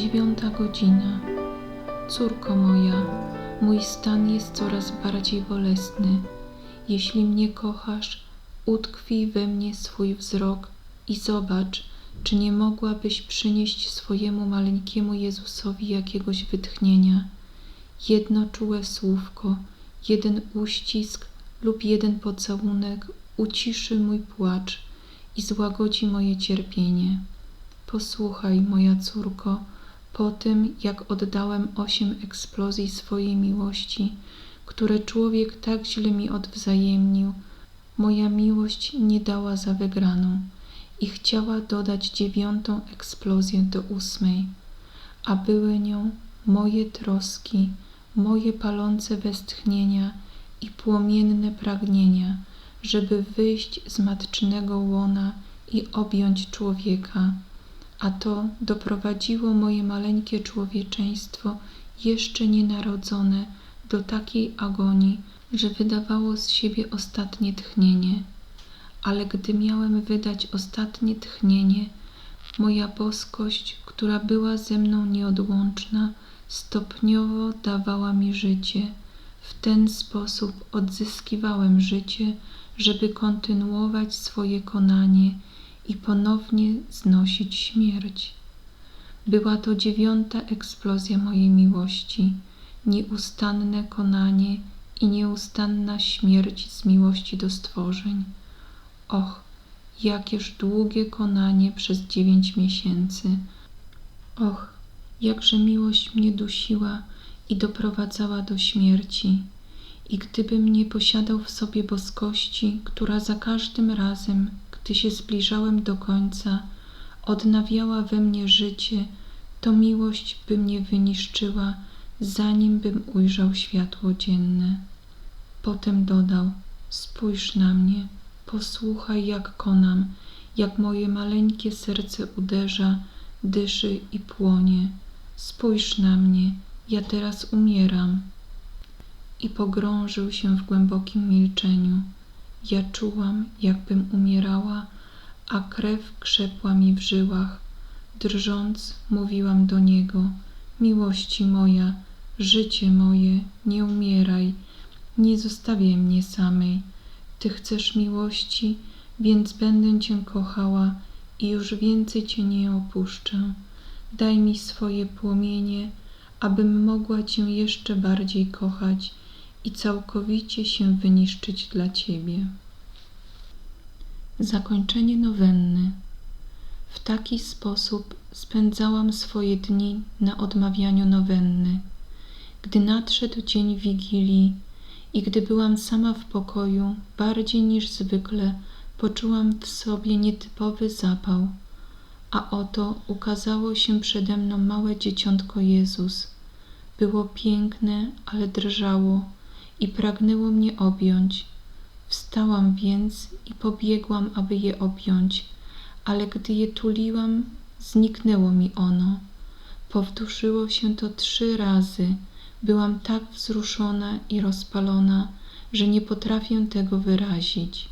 dziewiąta godzina. Córko moja, mój stan jest coraz bardziej bolesny. Jeśli mnie kochasz, utkwij we mnie swój wzrok i zobacz, czy nie mogłabyś przynieść swojemu maleńkiemu Jezusowi jakiegoś wytchnienia. Jedno czułe słówko, jeden uścisk lub jeden pocałunek uciszy mój płacz i złagodzi moje cierpienie. Posłuchaj, moja córko, po tym, jak oddałem osiem eksplozji swojej miłości, które człowiek tak źle mi odwzajemnił, moja miłość nie dała za wygraną i chciała dodać dziewiątą eksplozję do ósmej, a były nią moje troski, moje palące westchnienia i płomienne pragnienia, żeby wyjść z matcznego łona i objąć człowieka a to doprowadziło moje maleńkie człowieczeństwo, jeszcze nienarodzone, do takiej agonii, że wydawało z siebie ostatnie tchnienie. Ale gdy miałem wydać ostatnie tchnienie, moja boskość, która była ze mną nieodłączna, stopniowo dawała mi życie. W ten sposób odzyskiwałem życie, żeby kontynuować swoje konanie i ponownie znosić śmierć. Była to dziewiąta eksplozja mojej miłości, nieustanne konanie i nieustanna śmierć z miłości do stworzeń. Och, jakież długie konanie przez dziewięć miesięcy. Och, jakże miłość mnie dusiła i doprowadzała do śmierci. I gdybym nie posiadał w sobie boskości, która za każdym razem, gdy się zbliżałem do końca, odnawiała we mnie życie, to miłość by mnie wyniszczyła, zanim bym ujrzał światło dzienne. Potem dodał: Spójrz na mnie, posłuchaj, jak konam, jak moje maleńkie serce uderza, dyszy i płonie. Spójrz na mnie, ja teraz umieram. I pogrążył się w głębokim milczeniu. Ja czułam, jakbym umierała, a krew krzepła mi w żyłach. Drżąc, mówiłam do niego: Miłości moja, życie moje, nie umieraj, nie zostawiaj mnie samej. Ty chcesz miłości, więc będę Cię kochała i już więcej Cię nie opuszczę. Daj mi swoje płomienie, abym mogła Cię jeszcze bardziej kochać i całkowicie się wyniszczyć dla Ciebie. Zakończenie nowenny. W taki sposób spędzałam swoje dni na odmawianiu nowenny. Gdy nadszedł dzień Wigilii i gdy byłam sama w pokoju, bardziej niż zwykle poczułam w sobie nietypowy zapał, a oto ukazało się przede mną małe dzieciątko Jezus. Było piękne, ale drżało i pragnęło mnie objąć. Wstałam więc i pobiegłam, aby je objąć, ale gdy je tuliłam, zniknęło mi ono. Powtórzyło się to trzy razy. Byłam tak wzruszona i rozpalona, że nie potrafię tego wyrazić.